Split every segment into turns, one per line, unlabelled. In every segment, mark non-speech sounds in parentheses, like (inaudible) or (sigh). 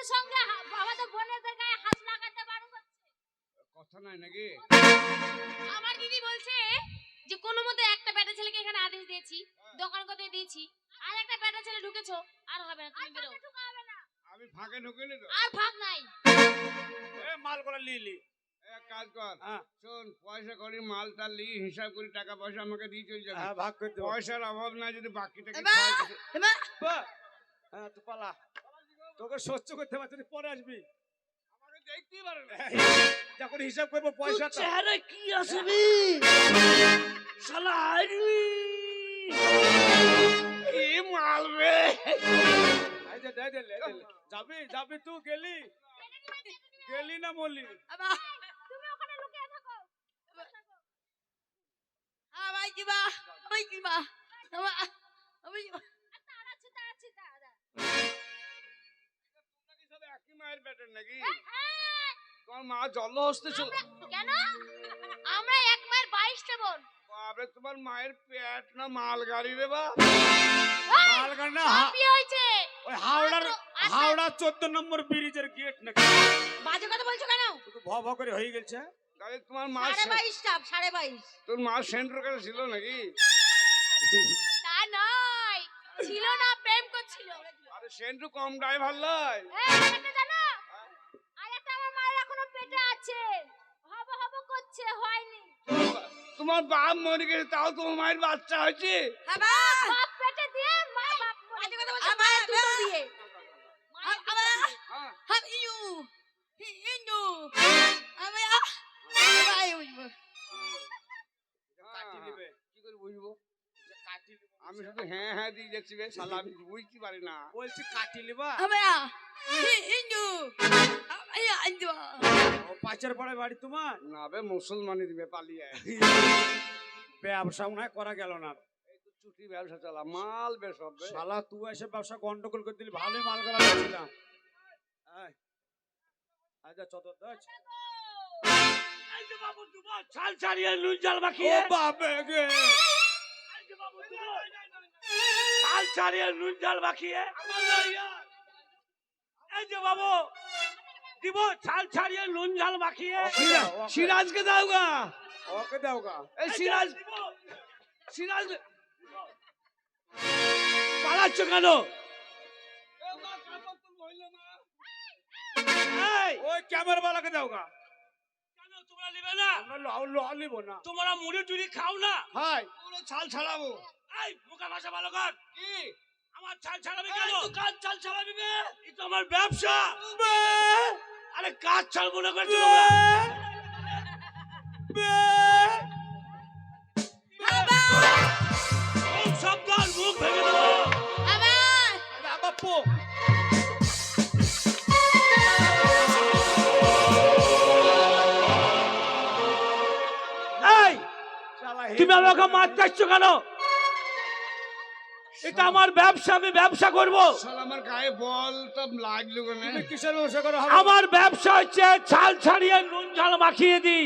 আমাদের সঙ্গে আমাদের বোনেদের গায়ে হাত লাগাতে বারণ করছে।
কথা নাই নাকি?
আমার দিদি বলছে যে কোনো মতে একটা বেটা ছেলেকে এখানে আদেশ দিয়েছি দোকান করতে দিয়েছি আর একটা বেটা ছেলে ঢুকেছো আর হবে না তুমি বেরো।
আমি ফাঁকে ঢুকিনি তো।
আর ভাগ নাই।
এ মাল করে লিলি
এক কাজ কর।
হ্যাঁ।
শোন পয়সা করি মালটা লি হিসাব করি টাকা পয়সা আমাকে দিয়ে চলে যাবে।
হ্যাঁ ভাগ করে দেবো।
পয়সার অভাব নাই যদি!
হ্যাঁ তুই পালা। তোকে সহ্য করতে পারছি পরে আসবি।
দেখতেই পারে না।
যখন হিসাব করব পয়সা
চেহারা কি আসবি শালা আইলি
কি মাল
যাবি যাবি তুই গেলি। গেলি না বললি
আবা।
তুমি ওখানে লুকিয়ে থাকো।
আবাই কিবা আবাই কিবা আবা আবাই কিবা
তাড়াচ্ছি তাড়াচ্ছি
মায়ের পেটের নাকি?
হ্যাঁ,
তোমার মা জল হস্তে ছিল
কেন? আমরা এক মায়ের বাইশটা বোন।
বাপরে তোমার মায়ের পেট না মালগাড়ি রে বা
মালগাড়ি না
হয়েছে।
ওই হাওড়ার হাওড়া চোদ্দ নম্বর ব্রিজের গেট নাকি?
বাজে কথা বলছো কেন?
শুধু ভ ভ করে হয়ে গেছে।
তাহলে তোমার মা
সাড়ে
সে-
বাইশ সাড়ে বাইশ।
তোর মা সেন্টার কাছে ছিল নাকি?
তা নয় ছিল না প্রেম করছিল।
আরে সেন্টু কম ড্রাইভার লয়। তোমার বাপ মরে গেছে তাও তোমার মায়ের বাচ্চা হয়েছে হ্যাঁ আমি শুধু হ্যাঁ হ্যাঁ দিয়ে যাচ্ছি বে শালা আমি বুঝতে পারি না
বলছি কাটি নিবা
আবা হি ইনু আবাই
পাঁচের পরে বাড়ি তোমার?
না বে মুসলমানি দিবে পালিয়ে
ব্যবসা মনে হয় করা গেল না।
এই তো চুটি ব্যবসা চালা মাল বে সব
শালা তুই এসে ব্যবসা গন্ডগোল করে দিলি ভালোই মাল করা যাচ্ছিলাম আচ্ছা চতুর্দশ
ছাল ছাড়িয়ে নুন জাল
ও
মাখিয়ে
বাপে গে
ছাল ছাড়িয়ে নুন জাল মাখিয়ে। এই যে বাবু দিব ছাল ছাড়িয়ে নুন ঝাল মাখিয়ে।
সিরাজকে দাও গা
ওকে দাও গা
এই সিরাজ সিরাজ
পালাচ্ছ কেন?
ওই
তোমরা নিবে না?
আমরা না।
তোমরা মুড়ি টুড়ি খাও না?
হাই।
পুরো ছাল ছাড়াবো।
এই মুখা ভাষা ভালো কর।
কি?
আমার ছাল ছাড়াবে কেন? কাজ ছাল ছাড়াবি বে? এই তো আমার ব্যবসা। আরে কাজ ছাল মনে করছ তুমি আমাকে মারতে আসছো কেন? এটা আমার ব্যবসা আমি ব্যবসা করব।
শালা আমার গায়ে বল তো লাগল কেন?
কিসের ব্যবসা করো হবে?
আমার ব্যবসা হচ্ছে ছাল ছাড়িয়ে নুন ঝাল মাখিয়ে দিই।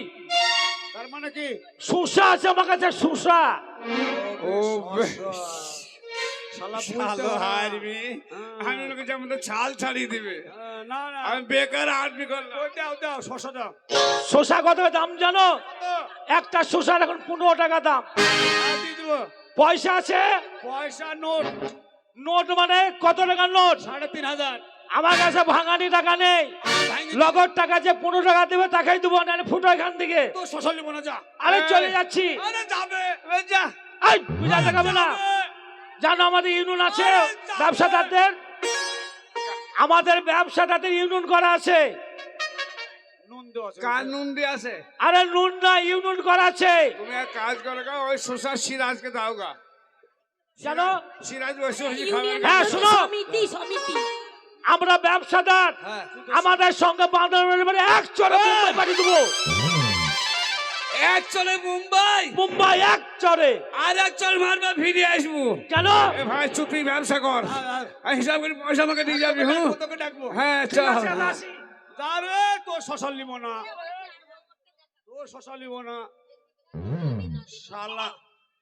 তার মানে কি?
সুসা আছে আমার কাছে সুসা
ও
শালা
ভালো হারবি
হ্যাঁ।
আমি লোকে যেমন তো ছাল ছাড়িয়ে দিবে।
না না।
আমি বেকার আর্মি করলাম।
ওই দাও দাও শশা দাও।
শসা কত দাম জানো? একটা শসার এখন পনেরো টাকা দাম।
দিয়ে দেবো।
পয়সা আছে?
পয়সা নোট।
নোট মানে কত টাকার নোট?
সাড়ে তিন হাজার।
আমার কাছে ভাঙানি টাকা নেই। লগর টাকা যে পনেরো টাকা দেবে তাকেই দেবো না ফুটো এখান থেকে। আরে চলে যাচ্ছি। পূজা দেখাবে না। জানো আমাদের ইউনিয়ন আছে? ব্যবসাদারদের? আমাদের ব্যবসাদারদের ইউনিয়ন করা আছে।
নুন দেওয়া আছে।
কানুন দিয়ে আছে?
আরে নুন না ইউনিয়ন করা
তুমি এক কাজ করো গা ওই শশার সিরাজকে দাও গা।
জানো
সিরাজ বসে বসে
হ্যাঁ শোনো।
সমিতি সমিতি।
আমরা ব্যবসাদার।
হ্যাঁ।
আমাদের সঙ্গে এক চরে মুম্বাই পাঠিয়ে দেবো।
এক চলে মুম্বাই?
মুম্বাই এক চরে।
আর এক চল মারবা ফিরে আসব।
কেন?
ভাই চুপি ব্যবসা কর। হিসাব করে পয়সা আমাকে দিয়ে যাবি
তোকে ডাকবো।
হ্যাঁ চল।
যাবে তোর শশা লিব না। তোর শশা লিব না। শালা,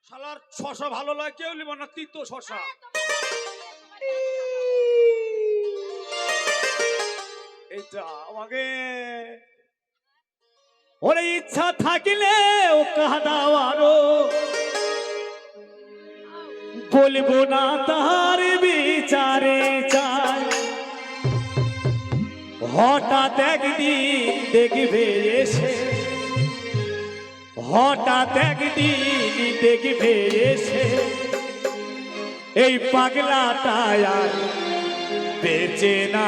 শালার শশা ভালো লাগে, কেউ লিব না তিতো শশা। আমাকে ওরে ইচ্ছা থাকিলে ও কাদাও আরও। বলব না তার বিচারে হঠাৎ একদিন দেখবে এসে। হঠাৎ একদিন দেখবে এসে। এই পাগলাটা আর বেঁচে না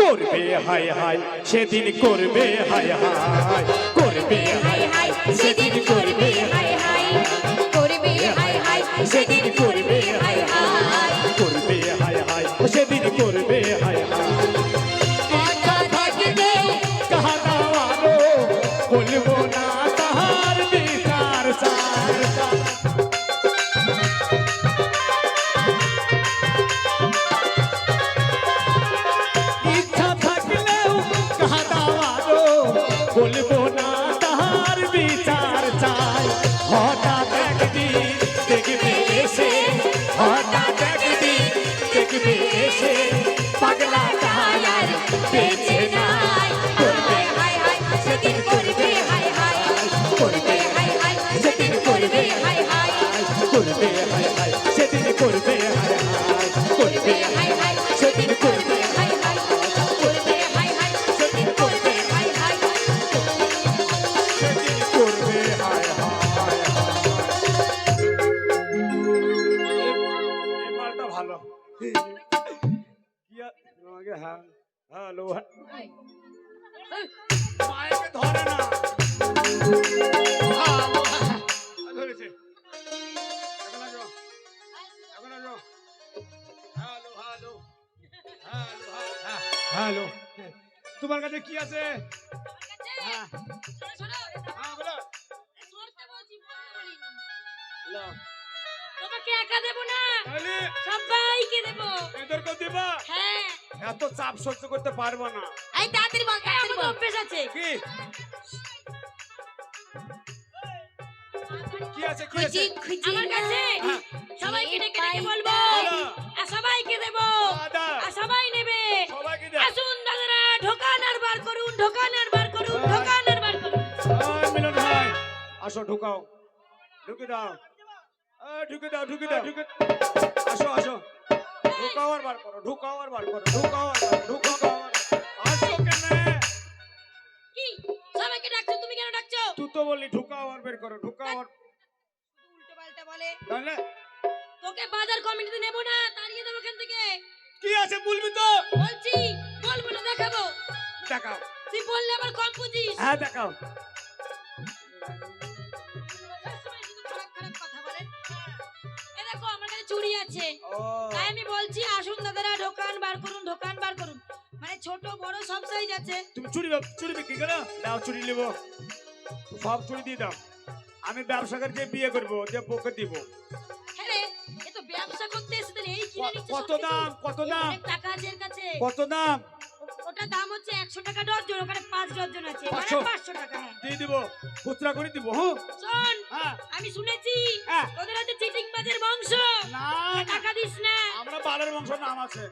করবে হায় হায়, সেদিন করবে হায় হায়। করবে হায় হায়, সেদিন করবে তাহার
তোমাকে একা দেব না।
তাহলে?
সবাইকে দেব।
এদেরকে দিবা?
হ্যাঁ।
এত চাপ সহ্য করতে পারব না।
এই তাড়াতাড়ি বল তাড়াতাড়ি বল। অভ্যেস আছে।
কি? কি আছে কি আছে?
আমার কাছে?
হ্যাঁ।
সবাইকে ডেকে ডেকে বলব। আর সবাইকে দেব। আর সবাই নেবে। আসুন দাদারা ঢোকান আর বার করুন ঢোকান আর বার করুন
হ্যাঁ।
ঢোকান আর বার করুন
মিলন ভাই আসো ঢুকাও। ঢুকে দাও। ঢুকে দাও ঢুকে দাও। ঢুকে আসো আসো। ঢুকাও আর বার করো ঢুকাও আর বার করো ঢুকাও আর বার ঢুকাও আর আসো কেন।
কি? সবাইকে ডাকছো তুমি কেন ডাকছো?
তুই তো বললি ঢুকাও আর বের করো ঢুকাও আর
উল্টো পাল্টা বলে।
তাহলে?
তোকে বাজার কমিটিতে নেব না তাড়িয়ে দেবো এখান থেকে।
কি আছে বলবি তো?
বলছি বলব না দেখাবো।
দেখাও।
তুই বললে আবার কম বুঝিস।
হ্যাঁ দেখাও।
আছে। তাই আমি বলছি আসুন দাদারা দোকান বার করুন দোকান বার করুন। মানে ছোট বড় সব সাইজ আছে।
তুমি চুরি চুরি বিক্রি করো? দাও চুরি নেব। সব চুরি দিয়ে দাও। আমি ব্যবসা করে বিয়ে করব যে বউকে দিব।
হ্যাঁ রে এ তো ব্যবসা করতে এসেছেন এই কিনে নিচ্ছে
কত দাম কত দাম?
টাকা আছে
কত দাম?
ও- ওটার দাম হচ্ছে একশো টাকা ডজন ওখানে পাঁচ ডজন আছে। মানে
পাঁচশো?
টাকা হ্যাঁ।
দিয়ে দিব খুচরা করে দিব হ্যাঁ
শোন
হ্যাঁ।
আমি শুনেছি
হ্যাঁ।
তোদের হাতে চিটিং বাজের বংশ।
না।
টাকা দিস না।
আমরা বালের বংশ নাম আছে।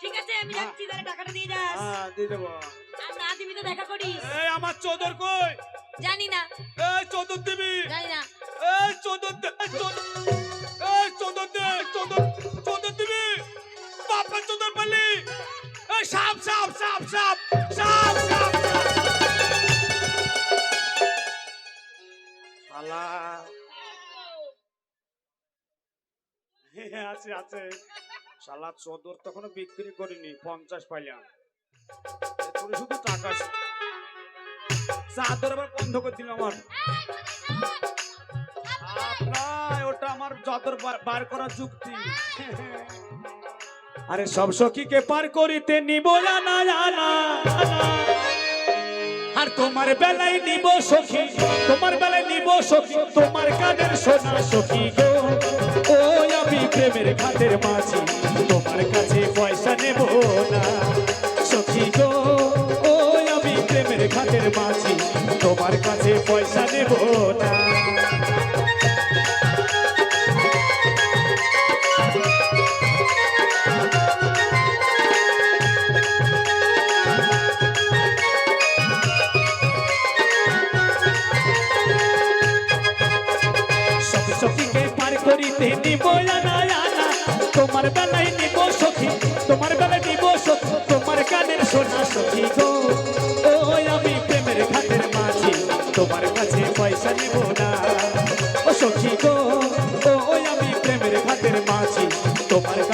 ঠিক আছে আমি
হ্যাঁ।
যাচ্ছি তাহলে টাকাটা দিয়ে যাস।
হ্যাঁ দিয়ে দেবো।
আর না দিবি তো দেখা করিস।
এই আমার চোদর কই?
জানি না।
এই চোদর দিবি?
জানি না।
এই চোদর দে চোদর এই চোদর দে চোদর আছে আছে। শালা বিক্রি করিনি, পঞ্চাশ পাইলাম। শুধু টাকা চাদর আবার বন্ধ করে আমার। ওটা আমার যতর বার- করার যুক্তি। আরে সব সখীকে পার করিতে নিব না না না। আর তোমার বেলায় নিব সখী, তোমার বেলায় নিব সখী, তোমার কানের সোনা সখী গো। ও, আমি প্রেমের খাতের মাছি তোমার কাছে পয়সা নেব না সখী গো। ও, আমি প্রেমের খাতের মাছি তোমার কাছে পয়সা নেব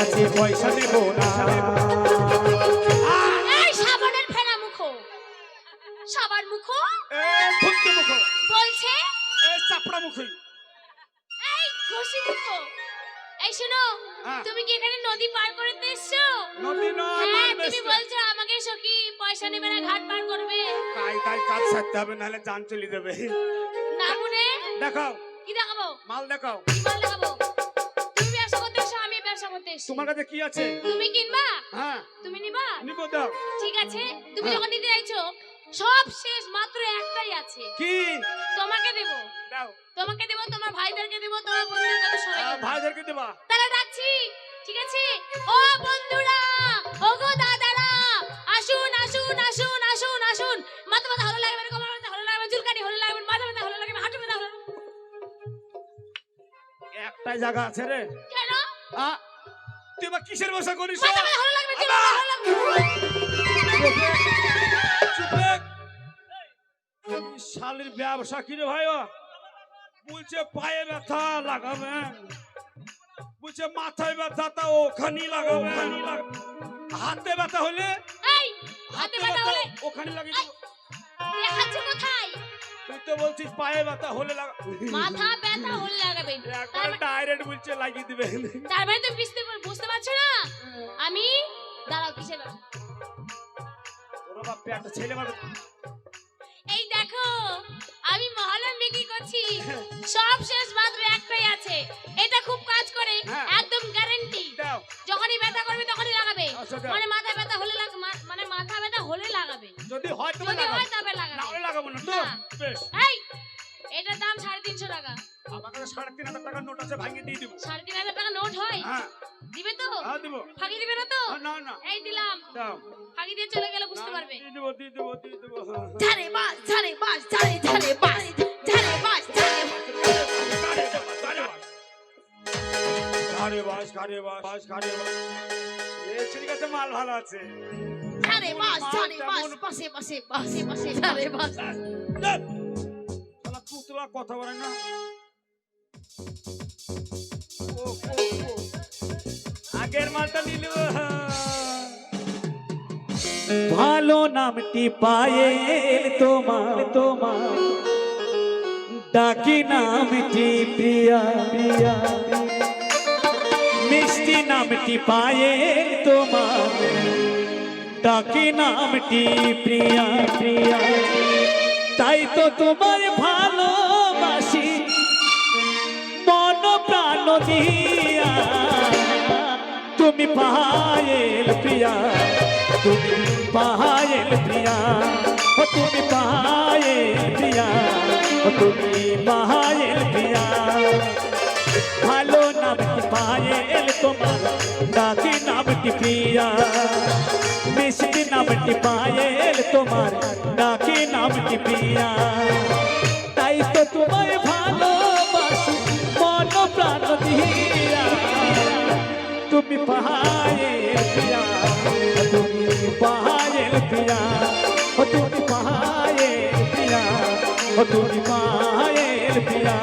কাছে পয়সা নেব না।
এই সাবানের ফেনা মুখো। সাবান মুখো?
এ ফুলতে মুখ।
বলছে?
এ চাপড়া মুখী।
এই ঘষি মুখো। এই শোনো
হ্যাঁ।
তুমি কি এখানে নদী পার করতে এসছো?
নদী নয়
হ্যাঁ
মাল
তুমি বলছো আমাকে সখী পয়সা নেবে না ঘাট পার করবে।
কাজ সারতে হবে নাহলে জান চলে দেবে
না মনে?
দেখাও।
কি দেখাবো?
মাল দেখাও।
মাল দেখাবো। আমি করতে এসছি।
তোমার কাছে কি আছে?
তুমি কিনবা?
হ্যাঁ।
তুমি নিবা?
নিব দাও।
ঠিক আছে। তুমি
হ্যাঁ।
যখন নিতে চাইছো সব শেষ মাত্র একটাই আছে।
কি?
তোমাকে দেবো।
দাও।
তোমাকে দেবো তোমার ভাইদেরকে দেবো তোমার বন্ধুদের কাছে সবাই
আহ, ভাইদেরকে দেবা।
তাহলে ডাকছি ঠিক আছে? ও বন্ধুরা ওগো দাদারা আসুন আসুন আসুন আসুন আসুন। মাথা মাথা ভালো লাগবে কোমর ব্যথা ভালো লাগবে চুলকানি ভালো লাগবে মাথা ব্যথা ভালো লাগবে হাঁটু লাগবে না।
একটাই জায়গা আছে রে।
কেন?
আ তুই এবার কিসের বসা করিস
লাগবে লাগবে।
চুপে শালির ব্যবসা কি রে ভাই? বলছে পায়ে ব্যথা লাগাবেন বলছে মাথায় ব্যথা তা ওখানে লাগাবেন হাতে ব্যথা হলে
হাতে ব্যথা হলে
ওখানে লাগিয়ে দেবো।
কোথায়?
তো বলছিস পায়ে ব্যথা হলে লাগা
মাথা ব্যথা হলে লাগাবেন
একবার ডাইরেক্ট বলছে লাগিয়ে দিবে।
তার মানে তুমি বুঝতে বুঝতে পারছ না? আমি দাঁড়াও কিসের ব্যাপার
তোর বাপ একটা ছেলে মানে
এই দেখো আমি মহলম বিক্রি করছি। সব শেষ মাত্র একটাই আছে। এটা খুব কাজ করে
হ্যাঁ।
একদম গ্যারান্টি যখনই ব্যথা করবে তখনই লাগাবে।
আচ্ছা,
মানে মাথা ব্যথা হলে মানে মাথা ব্যথা হলে লাগাবে।
যদি হয় তবে লাগাবো।
হয় তবে
না
লাগাবে
হলে লাগাবো না। তো
এই এটার দাম সাড়ে তিনশো টাকা।
আমার কাছে সাড়ে তিন হাজার টাকার নোট আছে ভাঙিয়ে দিয়ে দিব।
সাড়ে তিন হাজার টাকা নোট হয়?
হ্যাঁ।
দিবে তো?
হ্যাঁ দিব।
ফাঁকি দিবে না তো?
না না।
এই দিলাম।
দাও।
ফাঁকি দিয়ে চলে গেলে বুঝতে পারবে।
দিয়ে দেবো দিয়ে দেবো দিয়ে দেবো।
বাস
এ আছে মাল ভালো আছে।
ঝাড়ে বাস ঝাড়ে বাস পাশে পাশে পাশে পাশে ঝাড়ে বাস।
শালা পুতলা কথা বলে না। ও, ও, ও। আগের মালটা নেব
ভালো নামটি পায়েল তোমার। তোমার। ডাকি নামটি প্রিয়া প্রিয়া। মিষ্টি নামটি পায়েল তোমার। ডাকি নামটি প্রিয়া প্রিয়া। তাই তো তোমার ভালোবাসি। মন প্রাণ দিয়া। তুমি পায়েল প্রিয়া, তুমি পায়েল প্রিয়া। ও তুমি পায়েল প্রিয়া, ও তুমি পায়েল প্রিয়া। ভালো পায়েল তোমার ডাকি নামটি প্রিয়া মিষ্টি নামটি পায়েল তোমার ডাকি নামটি প্রিয়া তাই তো তোমায় ভালোবাসি মন প্রাণ দিয়া তুমি পায়েল প্রিয়া তুমি পায়েল প্রিয়া ও তুমি পায়েল প্রিয়া ও তুমি পায়েল প্রিয়া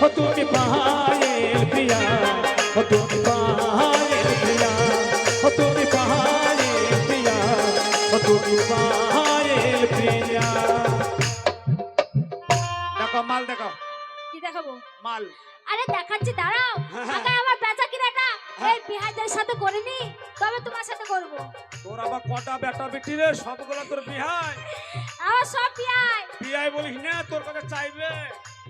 ও তুমি পায়েল প্রিয়া
কি দেখাবো?
মাল।
আরে দেখাচ্ছি দাঁড়াও।
হ্যাঁ।
আগে আমার বেচা কিনাটা
হ্যাঁ।
এই বিহারদের সাথে করিনি তবে তোমার সাথে করব।
তোর আবার কটা বেটা বেটি রে? সবগুলো তোর বিহাই।
আমার সব বিয়াই
বিহাই বলিস না তোর কাছে চাইবে।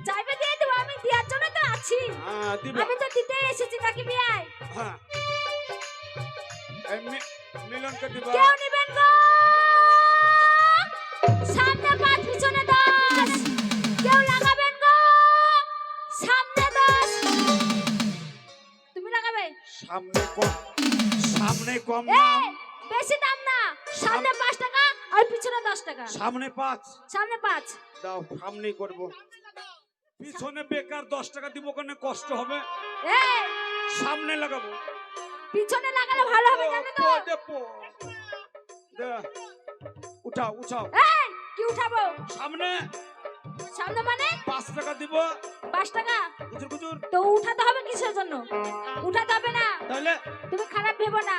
চাইবে দিয়ে দেবো আমি দেওয়ার জন্য তো আছি।
হ্যাঁ
আমি তো দিতে এসেছি নাকি
হ্যাঁ। এই মিলনকে দিবা।
কেউ নেবেন গো। সামনে
কম সামনে কম দাম
বেশি দাম না। সামনে পাঁচ টাকা আর পিছনে দশ টাকা।
সামনে পাঁচ।
সামনে পাঁচ।
দাও সামনেই করব। পিছনে বেকার দশ টাকা দিব ওখানে কষ্ট হবে।
এই
সামনে লাগাবো।
পিছনে লাগালে ভালো হবে জানো তো।
দে, উঠাও উঠাও।
এই কি উঠাবো?
সামনে।
সামনে মানে?
পাঁচ টাকা দিব।
পাঁচ টাকা?
কুচুর কুচুর
তো উঠাতে হবে কিসের জন্য? উঠাতে হবে না।
তাহলে?
তুমি খারাপ ভেবো না।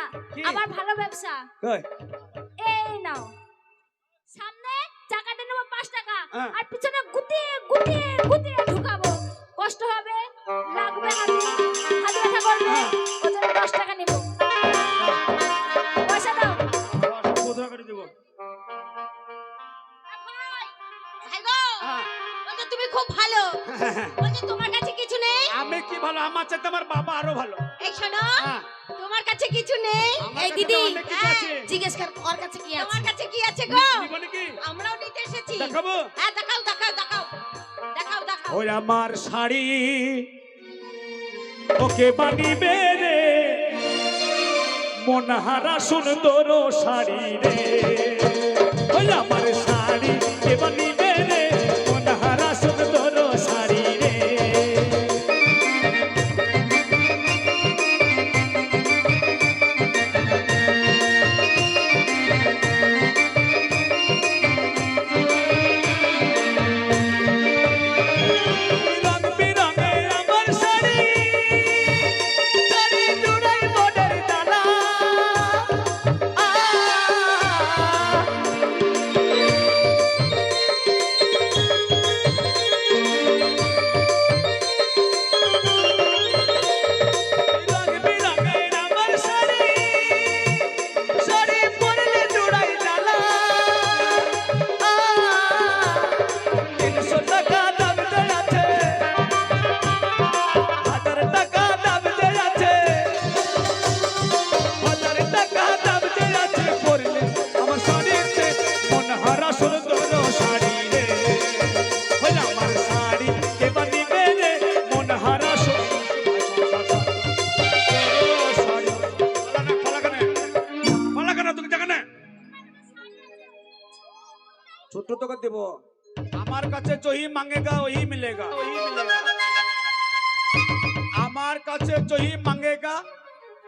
আমার ভালো ব্যবসা।
কই?
এই নাও। সামনে চাকাতে নেব পাঁচ টাকা।
হ্যাঁ।
আর পিছনে গুতিয়ে গুতিয়ে গুতিয়ে ঢুকাবো। কষ্ট হবে লাগবে হাতে। হাত ব্যথা করবে।
হ্যাঁ।
ওই জন্য দশ টাকা নেব। পয়সা দাও।
কত টাকা দিব?
ভাই গো
হ্যাঁ।
তুমি খুব ভালো। বলছো তোমার কাছে কিছু নেই?
আমি কি ভালো? আমার চাইতে আমার বাবা আরও ভালো।
এই শোনো
হ্যাঁ,
তোমার কাছে কিছু নেই?
এই দিদি,
আছে।
জিজ্ঞেস কর ওর কাছে কি
তোমার কাছে কি আছে গো? আমরাও নিতে এসেছি।
দেখাবো?
হ্যাঁ দেখাও দেখাও দেখাও। দেখাও দেখাও।
ওই আমার শাড়ি ওকে বানিবে রে। মনহারা সুন্দর শাড়ি রে। ওই আমার শাড়ি কে বানিবে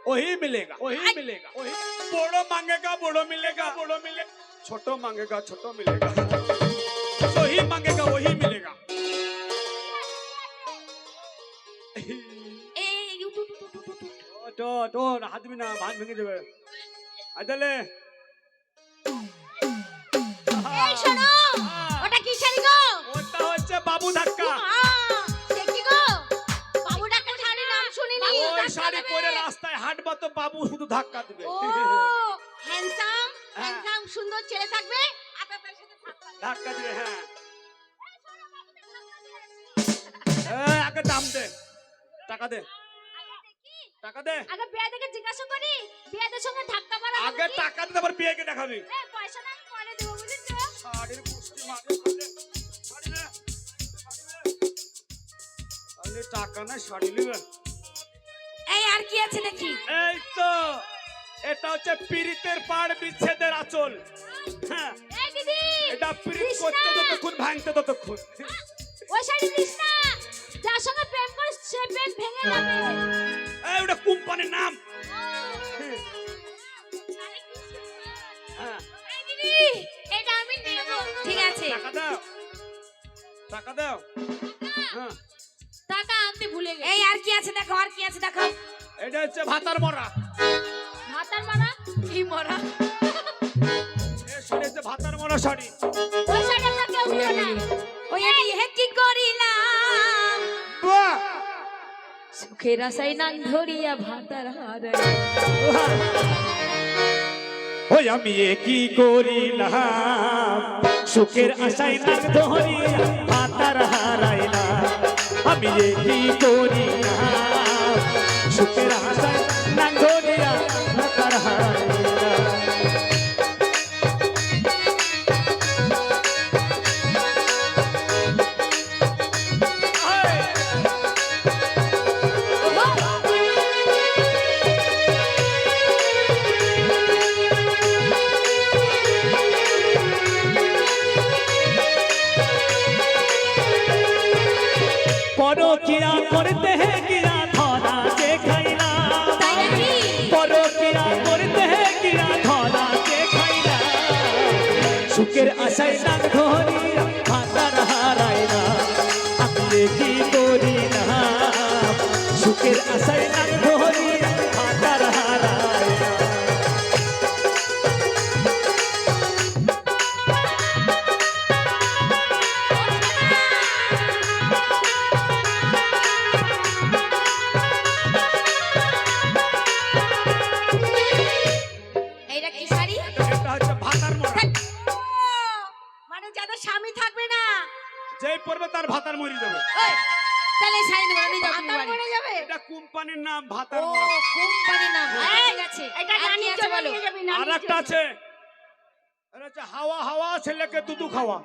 ওহি মিলেগা। ওহি মিলেগা। ওহি। বড় মাঙ্গেগা বড় মিলেগা। বড় মিলে ছোট মাঙ্গেগা ছোট মিলেগা। যহি মাঙ্গেগা ওহি মিলেগা।
এই উঠু, উঠু, উঠু, উঠু, উঠু।
তো তো হাত দিবি না ভাত ভেঙে দেবে আদালে
এই শোনো ওটা কি শাড়ি গো?
ওটা হচ্ছে বাবু ধাক্কা।
শাড়ি
পরে রাস্তায় হাঁটবা তো বাবু শুধু ধাক্কা দিবে।
হ্যান্ডসাম হ্যান্ডসাম সুন্দর ছেলে থাকবে
ধাক্কা দিবে হ্যাঁ। আগে দাম দে। টাকা দে। টাকা দে।
আগে জিজ্ঞাসা করি বিয়াদের সঙ্গে ধাক্কা মারা
আগে টাকা দে তারপর বিয়েকে দেখাবি
পয়সা না পরে দেবো
শাড়ির পুষ্টি মানে শাড়ি নে। টাকা না শাড়ি নিবে
এই আর কি আছে নাকি?
এই তো এটা হচ্ছে পীড়িতের পাড় বিচ্ছেদের আচল। হ্যাঁ
এই দিদি
এটা পীড়িত! করতে ততক্ষণ ভাঙতে ততক্ষণ।
ওই শাড়ি দিস না যার সঙ্গে প্রেম করিস সে প্রেম ভেঙে যাবে।
এই ওটা কোম্পানির নাম। হ্যাঁ।
এই দিদি এটা আমি নেব। ঠিক আছে
টাকা দাও। টাকা দাও। হ্যাঁ।
টাকা আনতে ভুলে গেছি এই আর কি আছে দেখো আর কি আছে দেখো।
এটা হচ্ছে ভাতার মরা।
ভাতার মারা? কি মরা।
হচ্ছে ভাতার মরা শাড়ি।
ওই শাড়ি আমরা কেউ নিও না। ওই আমি হে কি করিলাম? সুখের আশাই নাং ধরিয়া ভাতার হারাই
ওই আমি এ কি করিলাম? সুখের আশায় নাক ধরিয়া হারাইলাম আমি কি করিলাম সুখের আশায়
কোম্পানির নাম
ও
ভাতার মরা
কোম্পানি নাম আচ্ছা, ঠিক আছে
এটা
আর কি আছে বলো?
নিয়ে
আর একটা আছে। এটা হচ্ছে হাওয়া হাওয়া ছেলেকে দুধু খাওয়া।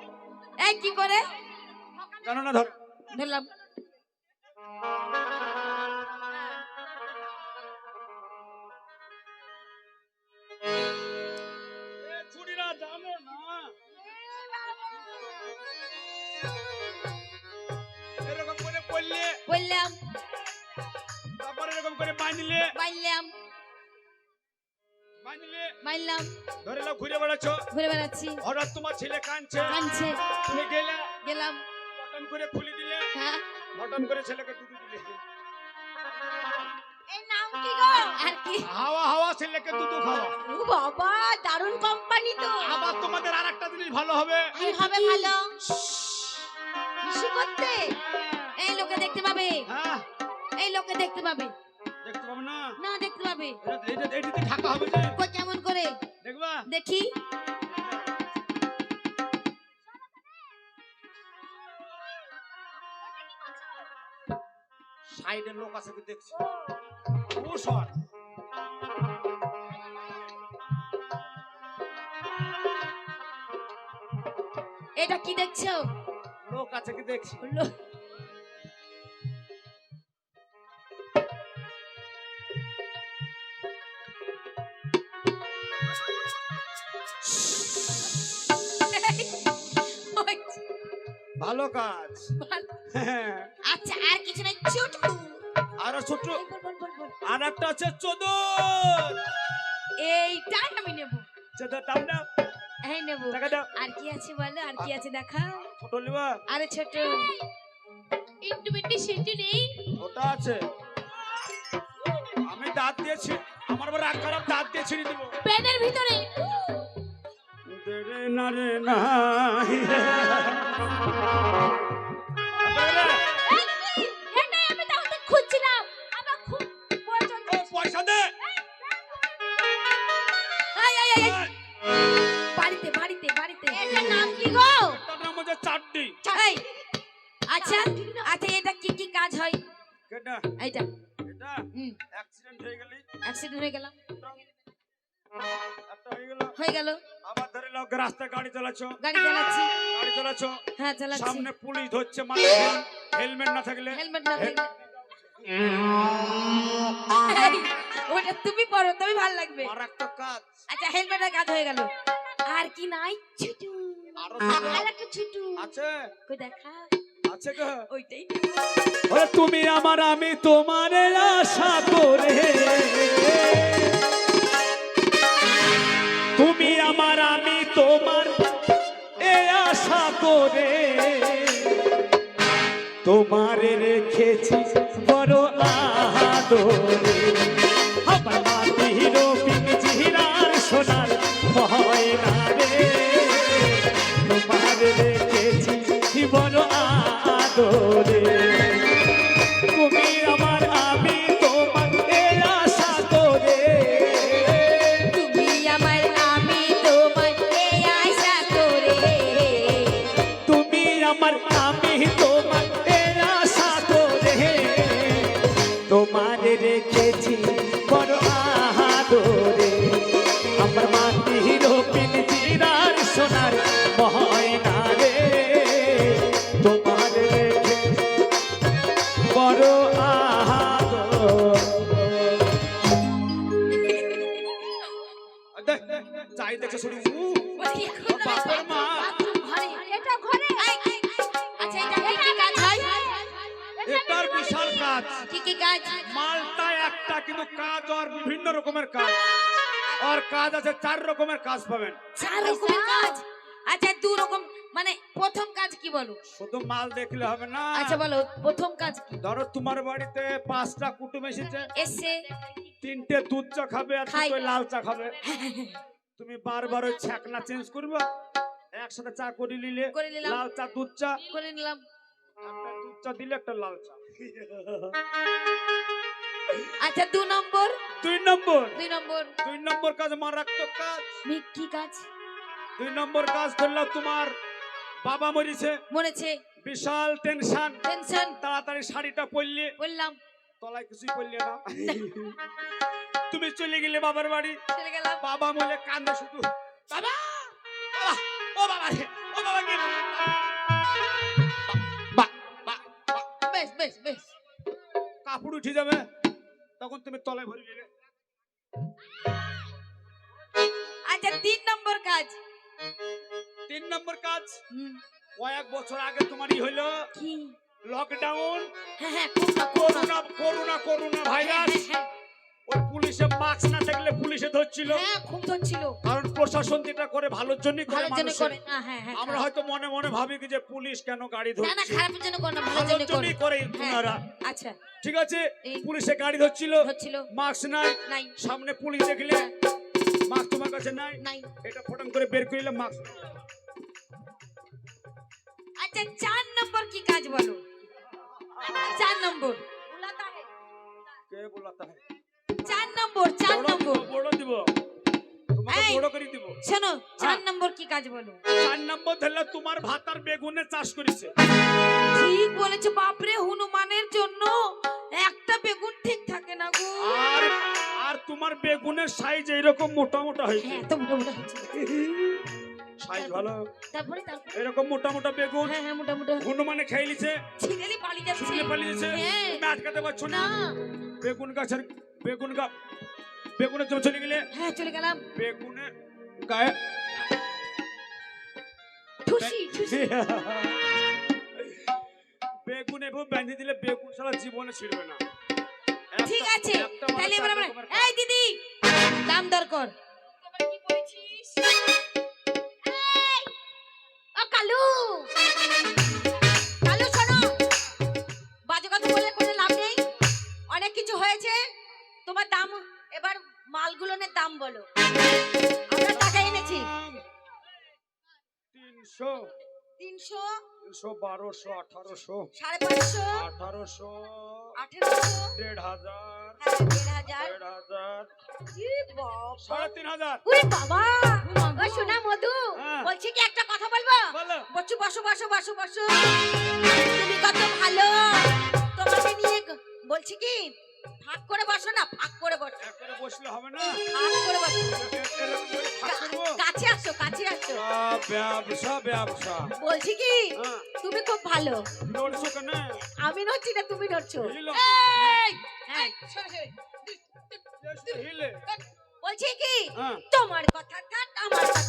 এই কি করে?
জানো না ধর।
ধরলাম।
এ করে বাঁধলে?
বাইলাম
বাঁধলে?
মাইলাম
ধরে নাও ঘুরে বেড়াচ্ছ?
ঘুরে বেড়াচ্ছি।
হঠাৎ তোমার ছেলে কাঁদছে।
কানছে
তুমি গেলে?
গেলাম।
বটন করে খুলে দিলে?
হ্যাঁ।
বটন করে ছেলেকে দুধ দিলে হাওয়া হাওয়া ছেলেকে দুধ খাওয়া
ও বাবা দারুণ কোম্পানি তো।
আবার তোমাদের আর একটা জিনিস ভালো হবে।
কি হবে ভালো?
করতে?
এই লোকে দেখতে পাবে।
হ্যাঁ।
এই লোকে দেখতে পাবে।
দেখতে পাবো না?
না দেখতে পাবে।
এটা- ঢাকা হবে যে।
কই কেমন করে?
দেখবা?
দেখি।
সাইডে লোক আছে কি দেখছি? ও সর।
এটা কি দেখছ?
লোক আছে কি দেখছি?
লো-
ভালো কাজ।
আচ্ছা আর কিছু নাই। ছোট।
আর ছোট। আর একটা আছে চোদর
এইটাই আমি নেব।
চোদর দাম না
এই নেব।
টাকা দাও।
আর কি আছে বলো? আর কি আছে দেখা?
ছোট লিবা।
আরে ছোট। একটু বেটি সেটু নেই।
ওটা আছে। আমি দাঁত দিয়েছি। আমার বড় রাগ খারাপ দাঁত দিয়ে ছিঁড়ে দিব।
পেনের ভিতরে।
না রে না
আচ্ছা আচ্ছা এটা কি কি কাজ হয়?
এটা অ্যাক্সিডেন্ট হয়ে গেলি।
অ্যাক্সিডেন্ট হয়ে গেলাম।
গেল।
হয়ে গেল।
লোক রাস্তায় গাড়ি চালাচ্ছ?
গাড়ি চালাচ্ছি।
গাড়ি চালাচ্ছ?
হ্যাঁ চালাচ্ছি।
সামনে পুলিশ ধরছে মাথায় হেলমেট না থাকলে?
হেলমেট না থাকলে। ওটা তুমি পরো তুমি ভালো লাগবে।
মারাত্মক কাজ।
আচ্ছা হেলমেটের কাজ হয়ে গেল। আর কি নাই? ছুটু।
আর
একটা ছুটু।
আছে?
কই দেখা?
আছে গো।
ওইটাই।
ওরে তুমি আমার আমি তোমারে আশা করে। আমার আমি তোমার এ আশা করে। তোমারে রেখেছি বড় আদরে।
কিন্তু কাজ আর বিভিন্ন রকমের কাজ। আর কাজ আছে চার রকমের কাজ পাবেন।
চার রকমের কাজ? আচ্ছা দু রকম মানে প্রথম কাজ কি বলো?
শুধু মাল দেখলে হবে না।
আচ্ছা বলো প্রথম কাজ কি?
ধরো তোমার বাড়িতে পাঁচটা কুটুম এসেছে।
এসে
তিনটে দুধ চা খাবে আর। দুটো লাল চা খাবে। (laughs) তুমি বারবার ওই ছ্যাকনা চেঞ্জ করবে। একসাথে চা করে নিলে। লাল চা দুধ চা।
করে নিলাম।
একটা দুধ চা দিলে একটা লাল চা। (laughs)
আচ্ছা দু নম্বর।
দুই নম্বর।
দুই নম্বর।
দুই নম্বর কাজ মারাত্মক কাজ।
মি- কি কাজ?
দুই নম্বর কাজ ধরলাম তোমার বাবা মরিছে।
মনেছে
বিশাল টেনশন
টেনশন
তাড়াতাড়ি শাড়িটা পরলে।
বললাম
তলায় কিছুই পরলে না। (laughs) তুমি চলে গেলে বাবার বাড়ি।
চলে গেলাম।
বাবা বলে কান্দে শুধু। বাবা! বাবা! ও বাবা রে! ও বাবা কি? বা বা বা।
বেশ বেশ বেশ।
কাপড় উঠে যাবে। তখন তুমি তলায় ভরে নিলে
আচ্ছা তিন নম্বর কাজ।
তিন নম্বর কাজ? কয়েক বছর আগে তোমার ই হইল lockdown corona,
corona. Corona
virus পুলিশে মাস্ক না থাকলে পুলিশে ধরছিল।
হ্যাঁ, খুব ধরছিল।
কারণ প্রশাসন যেটা করে ভালোর জন্যই করে
ভালোর জন্য করে। না হ্যাঁ হ্যাঁ।
আমরা হয়তো মনে মনে ভাবি যে পুলিশ কেন গাড়ি
না না খারাপের জন্য করে না ভালোর জন্য করে।
করে ওনারা।
আচ্ছা।
ঠিক আছে? পুলিশে গাড়ি ধরছিল
ধরছিল।
মাস্ক নাই।
নাই।
সামনে পুলিশ দেখলে মাস্ক তোমার কাছে নাই?
নাই।
এটা ফটাং করে বের করিলে মাস্ক।
আচ্ছা চার নম্বর কি কাজ বলো? চার নম্বর।
কে বলাতা
চার নম্বর চার নম্বর।
দিব, বড় দিব। তোমাকে বড় করে দিব।
শোনো চার
হ্যাঁ।
নম্বর কি কাজ বলো?
চার নম্বর ধরলে তোমার ভাতার বেগুনে চাষ করেছে।
ঠিক বলেছ বাপরে হনুমানের জন্য একটা বেগুন ঠিক থাকে না গো।
আর আর তোমার বেগুনের সাইজ এইরকম মোটা মোটা হয়েছে।
হ্যাঁ তো মোটা মোটা হচ্ছে
সাইজ ভালো।
তারপরে তারপরে।
এরকম মোটা মোটা বেগুন
হ্যাঁ হ্যাঁ মোটা মোটা।
হনুমানে খেয়ে নিছে।
পালিয়ে যাচ্ছে।
পালিয়ে
হ্যাঁ।
তুমি আটকাতে পারছ না।
না।
বেগুন গাছের বেগুন গা বেগুনের জন্য চলে গেলে?
হ্যাঁ চলে গেলাম।
বেগুনে গায়ে
ঠুসি ঠুসি।
বেগুন এভাবে বেঁধে দিলে বেগুন সারা জীবনে ছিড়বে না।
ঠিক আছে তাহলে এবার আমরা এই দিদি দাম দর কর। কি বলছিস ও কালু। তোমার দাম এবার মালগুলোনের দাম বলো। আমরা টাকা এনেছি।
তিনশো।
তিনশো?
তিনশো বারোশো আঠারোশো।
সাড়ে পাঁচশো?
আঠারোশো।
আঠেরোশো?
দেড় হাজার।
হ্যাঁ দেড় হাজার।
দেড় হাজার। সাড়ে তিন হাজার।
উরে বাবা! ও শোনা মধু
হ্যাঁ।
বলছি কি একটা কথা বলব?
বলো।
বসো বসো বসো বসো তুমি কত ভালো। তোমাকে নিয়ে বলছি কি করে বসো না করে বসো।
এক করে বসলে হবে না?
করে বসো। কাছে আসো কাছে আসো।
ব্যবসা ব্যবসা।
বলছি কি
হ্যাঁ।
তুমি খুব ভালো।
নড়ছো কেন?
আমি নড়ছি না তুমি নড়ছো। এই।
হিলে
বলছি কি
হ্যাঁ।
তোমার কথা থাক আমার কথা